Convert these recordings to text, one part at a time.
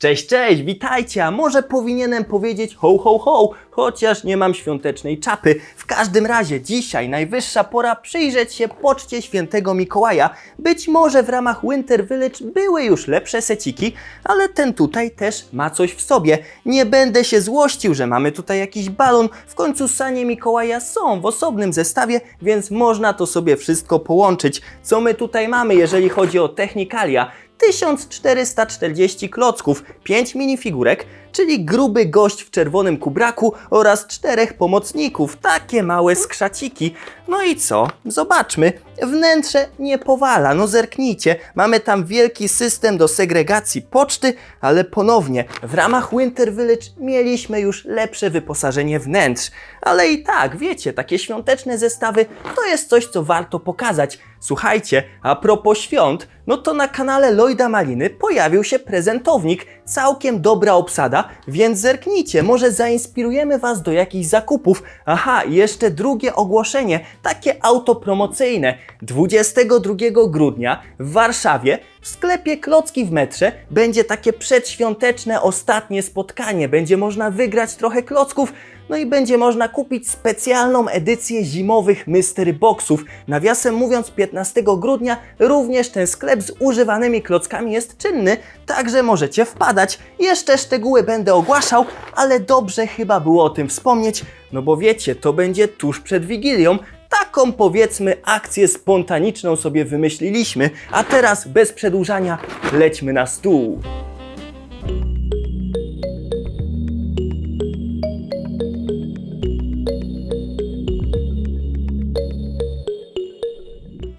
Cześć, cześć, witajcie, a może powinienem powiedzieć ho, ho, ho, chociaż nie mam świątecznej czapy. W każdym razie dzisiaj najwyższa pora przyjrzeć się poczcie świętego Mikołaja. Być może w ramach Winter Village były już lepsze seciki, ale ten tutaj też ma coś w sobie. Nie będę się złościł, że mamy tutaj jakiś balon. W końcu sanie Mikołaja są w osobnym zestawie, więc można to sobie wszystko połączyć. Co my tutaj mamy, jeżeli chodzi o technikalia? 1440 klocków, 5 minifigurek, czyli gruby gość w czerwonym kubraku oraz czterech pomocników, takie małe skrzaciki. No i co? Zobaczmy. Wnętrze nie powala, no zerknijcie. Mamy tam wielki system do segregacji poczty, ale ponownie, w ramach Winter Village mieliśmy już lepsze wyposażenie wnętrz. Ale i tak, wiecie, takie świąteczne zestawy to jest coś, co warto pokazać. Słuchajcie, a propos świąt, no to na kanale Lloyda Maliny pojawił się prezentownik, całkiem dobra obsada, więc zerknijcie, może zainspirujemy Was do jakichś zakupów. Aha, jeszcze drugie ogłoszenie, takie autopromocyjne. 22 grudnia w Warszawie w sklepie Klocki w metrze będzie takie przedświąteczne ostatnie spotkanie. Będzie można wygrać trochę klocków, no i będzie można kupić specjalną edycję zimowych Mystery Boxów. Nawiasem mówiąc, 15 grudnia również ten sklep z używanymi klockami jest czynny, także możecie wpadać. Jeszcze szczegóły będę ogłaszał, ale dobrze chyba było o tym wspomnieć, no bo wiecie, to będzie tuż przed Wigilią. Taką powiedzmy akcję spontaniczną sobie wymyśliliśmy, a teraz bez przedłużania lećmy na stół.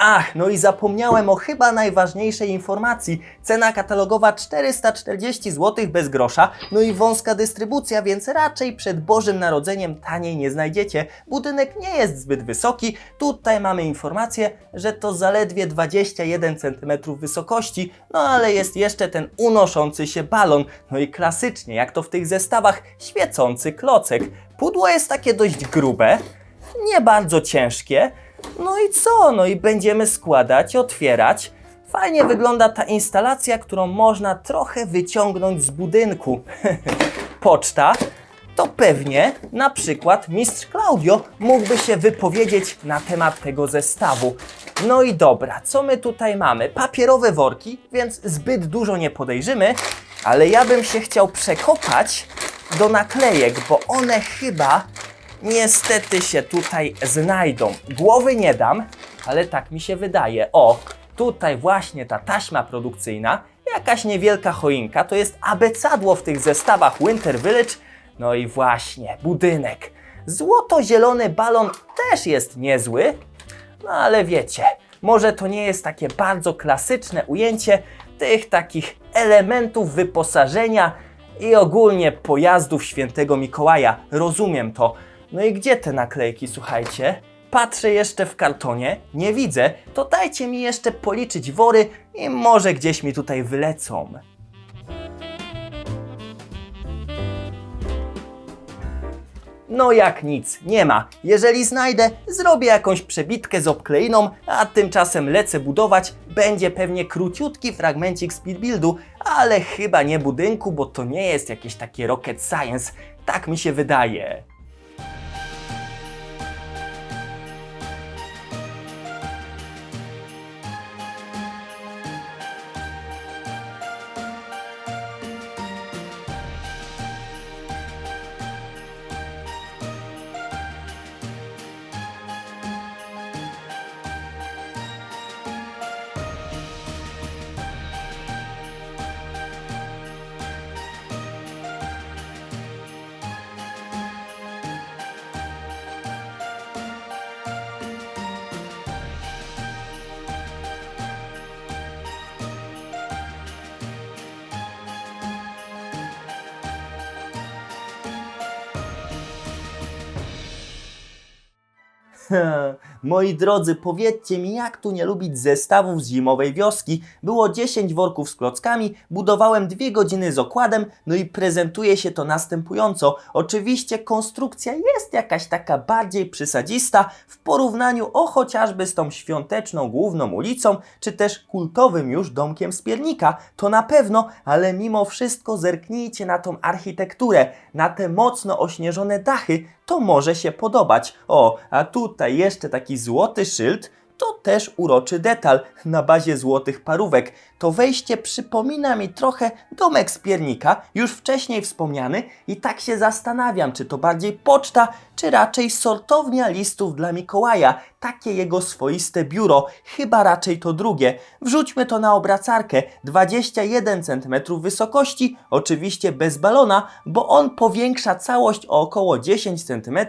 Ach, no i zapomniałem o chyba najważniejszej informacji. Cena katalogowa 440 zł bez grosza, no i wąska dystrybucja, więc raczej przed Bożym Narodzeniem taniej nie znajdziecie. Budynek nie jest zbyt wysoki. Tutaj mamy informację, że to zaledwie 21 cm wysokości, no ale jest jeszcze ten unoszący się balon. No i klasycznie, jak to w tych zestawach, świecący klocek. Pudło jest takie dość grube, nie bardzo ciężkie. No i co? No i będziemy składać, otwierać. Fajnie wygląda ta instalacja, którą można trochę wyciągnąć z budynku. Poczta. To pewnie na przykład mistrz Claudio mógłby się wypowiedzieć na temat tego zestawu. No i dobra, co my tutaj mamy? Papierowe worki, więc zbyt dużo nie podejrzymy, ale ja bym się chciał przekopać do naklejek, bo one chyba niestety się tutaj znajdą. Głowy nie dam, ale tak mi się wydaje. O, tutaj właśnie ta taśma produkcyjna, jakaś niewielka choinka, to jest abecadło w tych zestawach Winter Village. No i właśnie, budynek. Złoto-zielony balon też jest niezły, no ale wiecie, może to nie jest takie bardzo klasyczne ujęcie tych takich elementów wyposażenia i ogólnie pojazdów świętego Mikołaja. Rozumiem to. No i gdzie te naklejki, słuchajcie? Patrzę jeszcze w kartonie, nie widzę, to dajcie mi jeszcze policzyć wory i może gdzieś mi tutaj wylecą. No jak nic, nie ma. Jeżeli znajdę, zrobię jakąś przebitkę z obkleiną, a tymczasem lecę budować. Będzie pewnie króciutki fragmencik speedbuildu, ale chyba nie budynku, bo to nie jest jakieś takie rocket science. Tak mi się wydaje. Moi drodzy, powiedzcie mi, jak tu nie lubić zestawów z zimowej wioski. Było 10 worków z klockami, budowałem 2 godziny z okładem, no i prezentuje się to następująco. Oczywiście konstrukcja jest jakaś taka bardziej przysadzista w porównaniu o chociażby z tą świąteczną główną ulicą, czy też kultowym już domkiem z piernika. To na pewno, ale mimo wszystko zerknijcie na tą architekturę, na te mocno ośnieżone dachy, to może się podobać. O, a tutaj jeszcze taki złoty szyld, to też uroczy detal na bazie złotych parówek. To wejście przypomina mi trochę domek z piernika, już wcześniej wspomniany, i tak się zastanawiam, czy to bardziej poczta, czy raczej sortownia listów dla Mikołaja. Takie jego swoiste biuro, chyba raczej to drugie. Wrzućmy to na obracarkę. 21 cm wysokości, oczywiście bez balona, bo on powiększa całość o około 10 cm,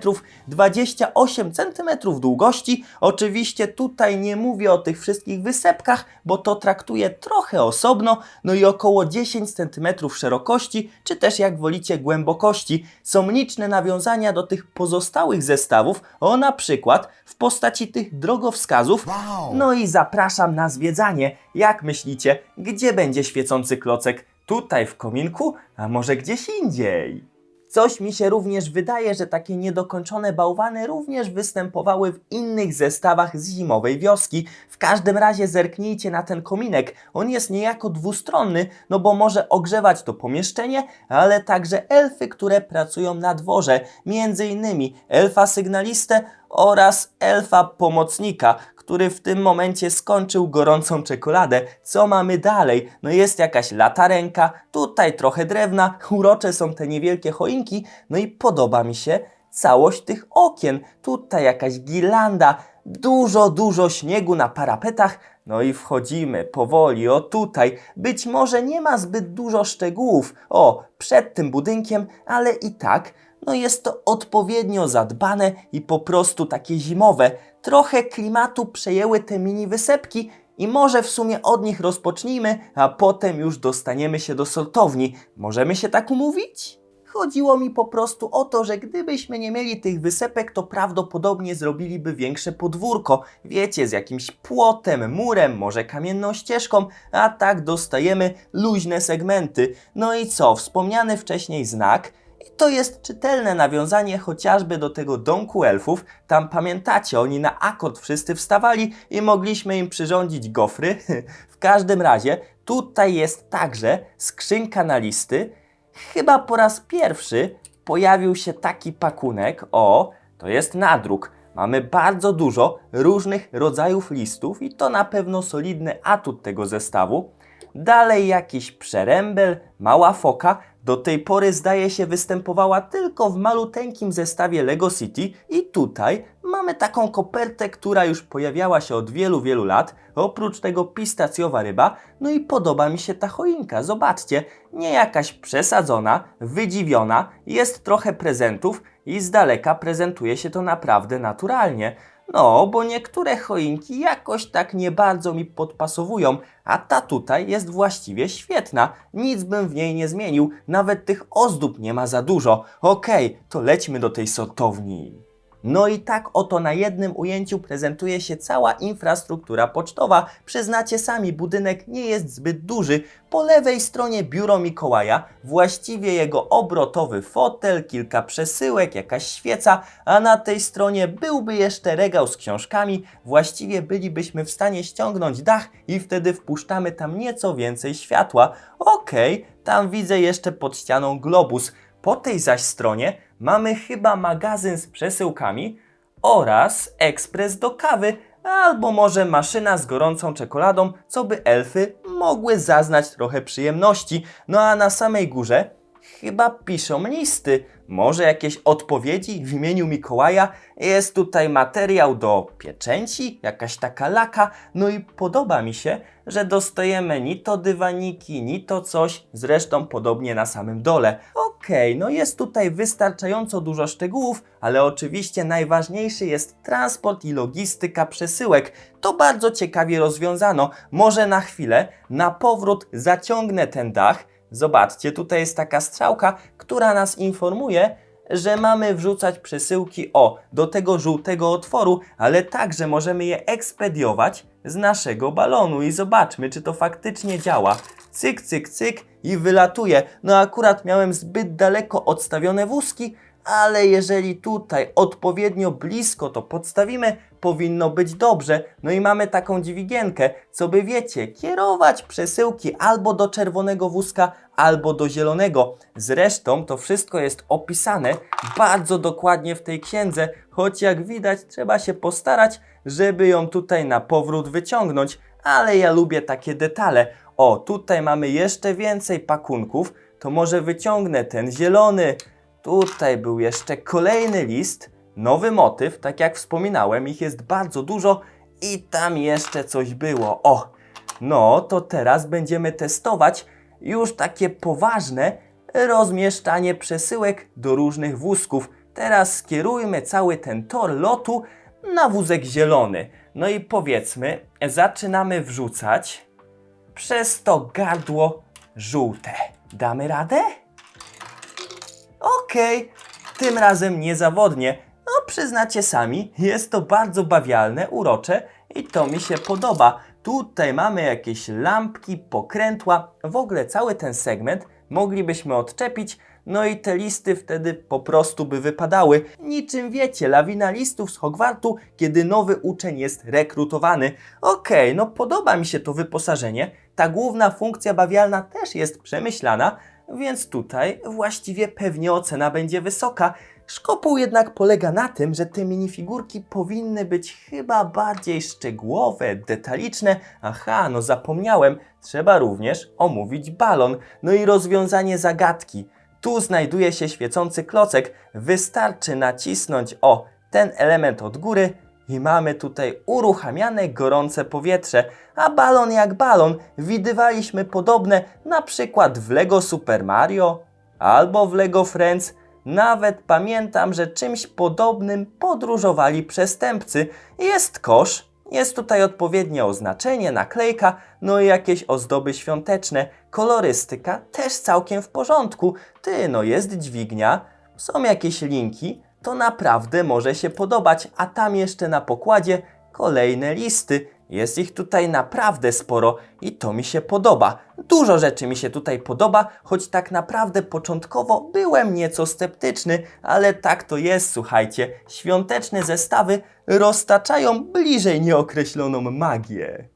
28 cm długości. Oczywiście tutaj nie mówię o tych wszystkich wysepkach, bo to traktuję trochę osobno, no i około 10 cm szerokości, czy też jak wolicie głębokości. Są liczne nawiązania do tych pozostałych zestawów, o na przykład w postaci tych drogowskazów. No i zapraszam na zwiedzanie. Jak myślicie, gdzie będzie świecący klocek? Tutaj w kominku, a może gdzieś indziej? Coś mi się również wydaje, że takie niedokończone bałwany również występowały w innych zestawach z zimowej wioski. W każdym razie zerknijcie na ten kominek. On jest niejako dwustronny, no bo może ogrzewać to pomieszczenie, ale także elfy, które pracują na dworze. Między innymi elfa sygnalistę oraz elfa pomocnika, który w tym momencie skończył gorącą czekoladę. Co mamy dalej? No jest jakaś latarenka, tutaj trochę drewna, urocze są te niewielkie choinki, no i podoba mi się całość tych okien. Tutaj jakaś girlanda, dużo, dużo śniegu na parapetach, no i wchodzimy powoli, o tutaj. Być może nie ma zbyt dużo szczegółów, o, przed tym budynkiem, ale i tak, no jest to odpowiednio zadbane i po prostu takie zimowe. Trochę klimatu przejęły te mini wysepki i może w sumie od nich rozpocznijmy, a potem już dostaniemy się do sortowni. Możemy się tak umówić? Chodziło mi po prostu o to, że gdybyśmy nie mieli tych wysepek, to prawdopodobnie zrobiliby większe podwórko. Wiecie, z jakimś płotem, murem, może kamienną ścieżką, a tak dostajemy luźne segmenty. No i co, wspomniany wcześniej znak. I to jest czytelne nawiązanie chociażby do tego domku elfów. Tam pamiętacie, oni na akord wszyscy wstawali i mogliśmy im przyrządzić gofry. w każdym razie, tutaj jest także skrzynka na listy. Chyba po raz pierwszy pojawił się taki pakunek. O, to jest nadruk. Mamy bardzo dużo różnych rodzajów listów i to na pewno solidny atut tego zestawu. Dalej jakiś przerębel, mała foka. Do tej pory zdaje się występowała tylko w maluteńkim zestawie Lego City i tutaj mamy taką kopertę, która już pojawiała się od wielu, wielu lat. Oprócz tego pistacjowa ryba. No i podoba mi się ta choinka. Zobaczcie, nie jakaś przesadzona, wydziwiona. Jest trochę prezentów i z daleka prezentuje się to naprawdę naturalnie. No, bo niektóre choinki jakoś tak nie bardzo mi podpasowują, a ta tutaj jest właściwie świetna. Nic bym w niej nie zmienił, nawet tych ozdób nie ma za dużo. Okej, to lećmy do tej sortowni. No i tak oto na jednym ujęciu prezentuje się cała infrastruktura pocztowa. Przyznacie sami, budynek nie jest zbyt duży. Po lewej stronie biuro Mikołaja, właściwie jego obrotowy fotel, kilka przesyłek, jakaś świeca, a na tej stronie byłby jeszcze regał z książkami. Właściwie bylibyśmy w stanie ściągnąć dach i wtedy wpuszczamy tam nieco więcej światła. Okej, tam widzę jeszcze pod ścianą globus. Po tej zaś stronie mamy chyba magazyn z przesyłkami oraz ekspres do kawy, albo może maszyna z gorącą czekoladą, co by elfy mogły zaznać trochę przyjemności. No a na samej górze chyba piszą listy. Może jakieś odpowiedzi w imieniu Mikołaja? Jest tutaj materiał do pieczęci, jakaś taka laka. No i podoba mi się, że dostajemy ni to dywaniki, ni to coś, zresztą podobnie na samym dole. Okej, no jest tutaj wystarczająco dużo szczegółów, ale oczywiście najważniejszy jest transport i logistyka przesyłek. To bardzo ciekawie rozwiązano. Może na chwilę, na powrót zaciągnę ten dach. Zobaczcie, tutaj jest taka strzałka, która nas informuje, że mamy wrzucać przesyłki o do tego żółtego otworu, ale także możemy je ekspediować z naszego balonu i zobaczmy, czy to faktycznie działa. Cyk, cyk, cyk i wylatuje. No akurat miałem zbyt daleko odstawione wózki, ale jeżeli tutaj odpowiednio blisko to podstawimy, powinno być dobrze. No i mamy taką dźwigienkę, co by wiecie, kierować przesyłki albo do czerwonego wózka, albo do zielonego. Zresztą to wszystko jest opisane bardzo dokładnie w tej księdze, choć jak widać trzeba się postarać, żeby ją tutaj na powrót wyciągnąć, ale ja lubię takie detale. O, tutaj mamy jeszcze więcej pakunków, to może wyciągnę ten zielony. Tutaj był jeszcze kolejny list, nowy motyw, tak jak wspominałem, ich jest bardzo dużo i tam jeszcze coś było. O, no to teraz będziemy testować już takie poważne rozmieszczanie przesyłek do różnych wózków. Teraz skierujmy cały ten tor lotu na wózek zielony. No i powiedzmy, zaczynamy wrzucać przez to gardło żółte. Damy radę? Okej, tym razem niezawodnie. No przyznacie sami, jest to bardzo bawialne, urocze i to mi się podoba. Tutaj mamy jakieś lampki, pokrętła, w ogóle cały ten segment moglibyśmy odczepić, no i te listy wtedy po prostu by wypadały. Niczym wiecie, lawina listów z Hogwartu, kiedy nowy uczeń jest rekrutowany. Okej, no podoba mi się to wyposażenie. Ta główna funkcja bawialna też jest przemyślana, więc tutaj właściwie pewnie ocena będzie wysoka. Szkopuł jednak polega na tym, że te minifigurki powinny być chyba bardziej szczegółowe, detaliczne. Aha, no zapomniałem, trzeba również omówić balon, no i rozwiązanie zagadki. Tu znajduje się świecący klocek, wystarczy nacisnąć o ten element od góry i mamy tutaj uruchamiane gorące powietrze, a balon jak balon widywaliśmy podobne na przykład w Lego Super Mario albo w Lego Friends. Nawet pamiętam, że czymś podobnym podróżowali przestępcy. Jest kosz, jest tutaj odpowiednie oznaczenie, naklejka, no i jakieś ozdoby świąteczne. Kolorystyka też całkiem w porządku. Ty, no jest dźwignia, są jakieś linki, to naprawdę może się podobać, a tam jeszcze na pokładzie kolejne listy. Jest ich tutaj naprawdę sporo i to mi się podoba. Dużo rzeczy mi się tutaj podoba, choć tak naprawdę początkowo byłem nieco sceptyczny, ale tak to jest, słuchajcie. Świąteczne zestawy roztaczają bliżej nieokreśloną magię.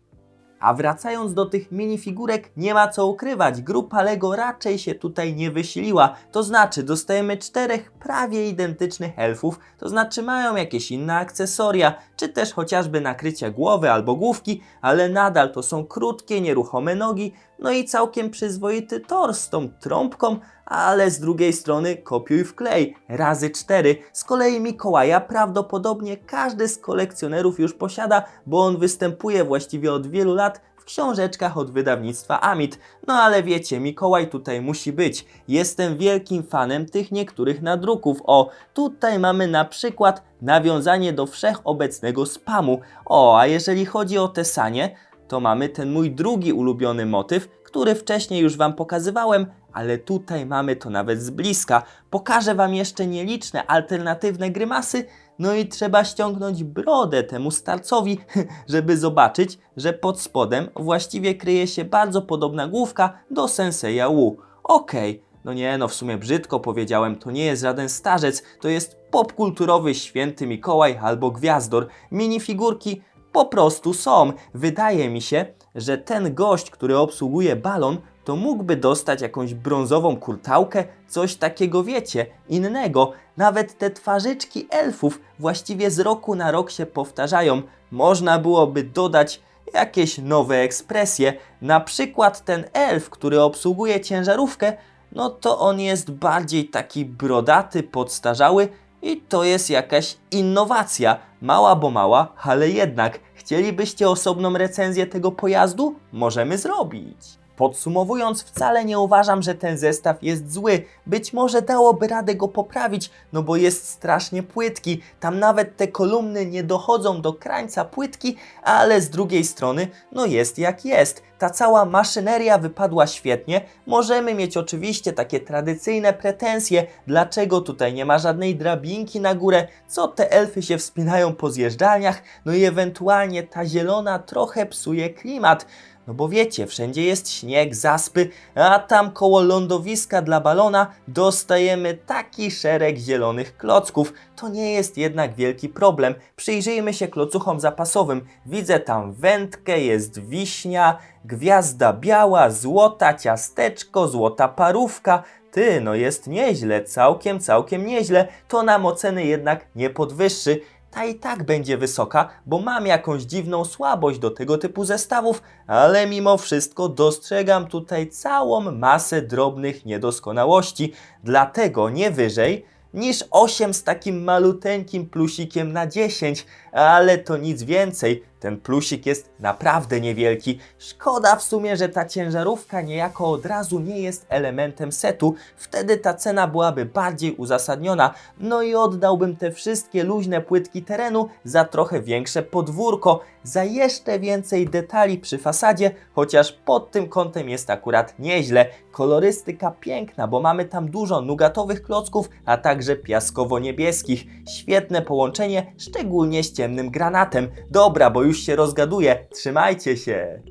A wracając do tych minifigurek, nie ma co ukrywać, grupa Lego raczej się tutaj nie wysiliła. To znaczy, dostajemy czterech prawie identycznych elfów, to znaczy mają jakieś inne akcesoria, czy też chociażby nakrycia głowy albo główki, ale nadal to są krótkie, nieruchome nogi, no i całkiem przyzwoity tors z tą trąbką, ale z drugiej strony kopiuj wklej, razy cztery. Z kolei Mikołaja prawdopodobnie każdy z kolekcjonerów już posiada, bo on występuje właściwie od wielu lat w książeczkach od wydawnictwa Amit. No ale wiecie, Mikołaj tutaj musi być. Jestem wielkim fanem tych niektórych nadruków. O, tutaj mamy na przykład nawiązanie do wszechobecnego spamu. O, a jeżeli chodzi o Tesanie, to mamy ten mój drugi ulubiony motyw, który wcześniej już Wam pokazywałem, ale tutaj mamy to nawet z bliska. Pokażę Wam jeszcze nieliczne alternatywne grymasy, no i trzeba ściągnąć brodę temu starcowi, żeby zobaczyć, że pod spodem właściwie kryje się bardzo podobna główka do Senseja Wu. Okej, no nie, no w sumie brzydko powiedziałem, to nie jest żaden starzec, to jest popkulturowy święty Mikołaj albo Gwiazdor. Minifigurki po prostu są. Wydaje mi się, że ten gość, który obsługuje balon, to mógłby dostać jakąś brązową kurtałkę, coś takiego wiecie, innego. Nawet te twarzyczki elfów właściwie z roku na rok się powtarzają. Można byłoby dodać jakieś nowe ekspresje. Na przykład ten elf, który obsługuje ciężarówkę, no to on jest bardziej taki brodaty, podstarzały i to jest jakaś innowacja. Mała bo mała, ale jednak. Chcielibyście osobną recenzję tego pojazdu? Możemy zrobić. Podsumowując, wcale nie uważam, że ten zestaw jest zły. Być może dałoby radę go poprawić, no bo jest strasznie płytki. Tam nawet te kolumny nie dochodzą do krańca płytki, ale z drugiej strony, no jest jak jest. Ta cała maszyneria wypadła świetnie. Możemy mieć oczywiście takie tradycyjne pretensje, dlaczego tutaj nie ma żadnej drabinki na górę, co te elfy się wspinają po zjeżdżalniach, no i ewentualnie ta zielona trochę psuje klimat. No bo wiecie, wszędzie jest śnieg, zaspy, a tam koło lądowiska dla balona dostajemy taki szereg zielonych klocków. To nie jest jednak wielki problem. Przyjrzyjmy się klocuchom zapasowym. Widzę tam wędkę, jest wiśnia, gwiazda biała, złota ciasteczko, złota parówka. Ty, no jest nieźle, całkiem, całkiem nieźle. To nam oceny jednak nie podwyższy ta i tak będzie wysoka, bo mam jakąś dziwną słabość do tego typu zestawów, ale mimo wszystko dostrzegam tutaj całą masę drobnych niedoskonałości, dlatego nie wyżej niż 8 z takim maluteńkim plusikiem na 10, ale to nic więcej. Ten plusik jest naprawdę niewielki. Szkoda w sumie, że ta ciężarówka niejako od razu nie jest elementem setu. Wtedy ta cena byłaby bardziej uzasadniona. No i oddałbym te wszystkie luźne płytki terenu za trochę większe podwórko, za jeszcze więcej detali przy fasadzie, chociaż pod tym kątem jest akurat nieźle. Kolorystyka piękna, bo mamy tam dużo nugatowych klocków, a także piaskowo-niebieskich. Świetne połączenie, szczególnie z ciemnym granatem. Dobra, bo już się rozgaduję. Trzymajcie się!